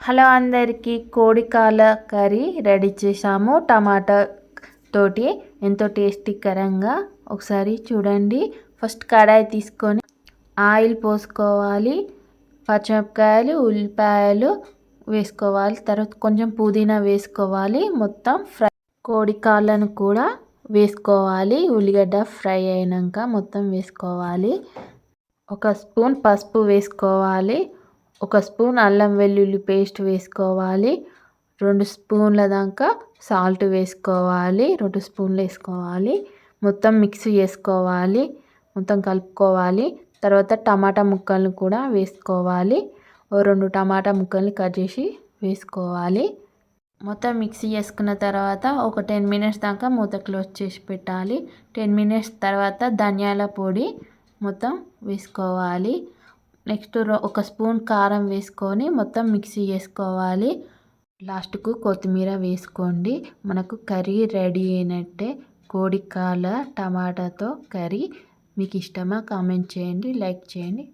Hello అందరికీ కోడికాల curry ready చేసాము టమాటా తోటి ఎంతో టేస్టీకరంగా ఒకసారి చూడండి. ఫస్ట్ కడాయి తీసుకొని ఆయిల్ పోసుకోవాలి. పచ్చిమిరపకాయలు ఉల్లిపాయలు వేసుకోవాలి. తర్వాత కొంచెం పుదీనా వేసుకోవాలి. మొత్తం ఫ్రై కోడికాళ్ళను కూడా వేసుకోవాలి. ఉల్లిగడ్డ ఫ్రై అయినాక మొత్తం వేసుకోవాలి. ఒక స్పూన్ పసుపు వేసుకోవాలి. ఒక స్పూన్ అల్లం వెల్లుల్లి పేస్ట్ వేసుకోవాలి రెండు స్పూన్ల దాకా సాల్ట్ వేసుకోవాలి రెండు స్పూన్లు వేసుకోవాలి మొత్తం మిక్స్ చేసుకోవాలి మొత్తం కలుపుకోవాలి తర్వాత టమాటా ముక్కలను కూడా వేసుకోవాలి ఓ రెండు టమాటా ముక్కల్ని కట్ చేసి వేసుకోవాలి. మొత్తం మిక్సీ చేసుకున్న తర్వాత ఒక టెన్ మినిట్స్ దాకా మూత క్లోజ్ చేసి పెట్టాలి. టెన్ మినిట్స్ తర్వాత ధనియాల పొడి మొత్తం వేసుకోవాలి. నెక్స్ట్ ఒక స్పూన్ కారం వేసుకొని మొత్తం మిక్సీ చేసుకోవాలి. లాస్ట్కు కొత్తిమీర వేసుకోండి. మనకు కర్రీ రెడీ అయినట్టే కోడికాల టమాటాతో కర్రీ. మీకు ఇష్టమా కామెంట్ చేయండి లైక్ చేయండి.